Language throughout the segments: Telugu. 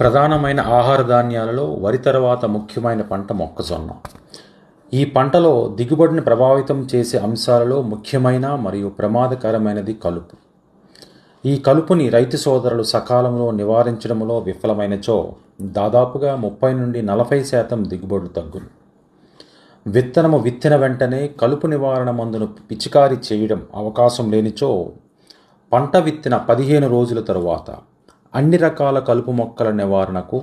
ప్రధానమైన ఆహార ధాన్యాలలో వరి తర్వాత ముఖ్యమైన పంట మొక్కజొన్న. ఈ పంటలో దిగుబడిని ప్రభావితం చేసే అంశాలలో ముఖ్యమైన మరియు ప్రమాదకరమైనది కలుపు. ఈ కలుపుని రైతు సోదరులు సకాలంలో నివారించడంలో విఫలమైనచో దాదాపుగా ముప్పై నుండి నలభై శాతం దిగుబడులు తగ్గును. విత్తనము విత్తిన వెంటనే కలుపు నివారణ మందును పిచికారీ చేయడం అవకాశం లేనిచో పంట విత్తిన పదిహేను రోజుల తరువాత అన్ని రకాల కలుపు మొక్కల నివారణకు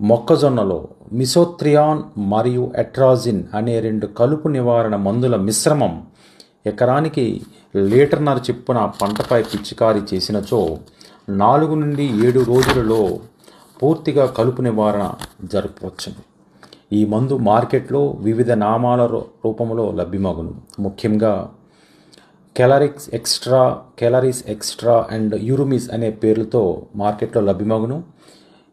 మొక్కజొన్నలో మిసోత్రియాన్ మరియు ఎట్రాజిన్ అనే రెండు కలుపు నివారణ మందుల మిశ్రమం ఎకరానికి లీటర్నర చిప్పున పంటపై పిచికారీ చేసినచో నాలుగు నుండి ఏడు రోజులలో పూర్తిగా కలుపు నివారణ జరపవచ్చును. ఈ మందు మార్కెట్లో వివిధ నామాల రూపంలో లభ్యమగును. ముఖ్యంగా కెలరిక్స్ ఎక్స్ట్రా కెలరీస్ ఎక్స్ట్రా అండ్ యూరుమిస్ అనే పేర్లతో మార్కెట్లో లభ్యమగును.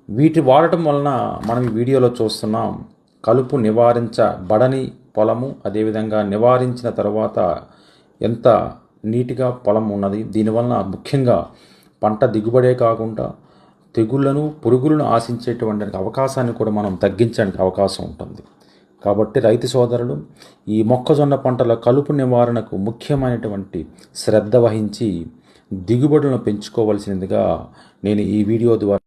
వీటి వాడటం వలన మనం ఈ వీడియోలో చూస్తున్నాం కలుపు నివారించబడని పొలము అదేవిధంగా నివారించిన తర్వాత ఎంత నీట్గా పొలం ఉన్నది దీనివలన ముఖ్యంగా పంట దిగుబడే కాకుండా తెగుళ్ళను పురుగులను ఆశించేటువంటి అవకాశాన్ని కూడా మనం తగ్గించడానికి అవకాశం ఉంటుంది. కాబట్టి రైతు సోదరులు ఈ మొక్కజొన్న పంటల కలుపు నివారణకు ముఖ్యమైనటువంటి శ్రద్ధ వహించి దిగుబడులను పెంచుకోవాల్సినదిగా నేను ఈ వీడియో ద్వారా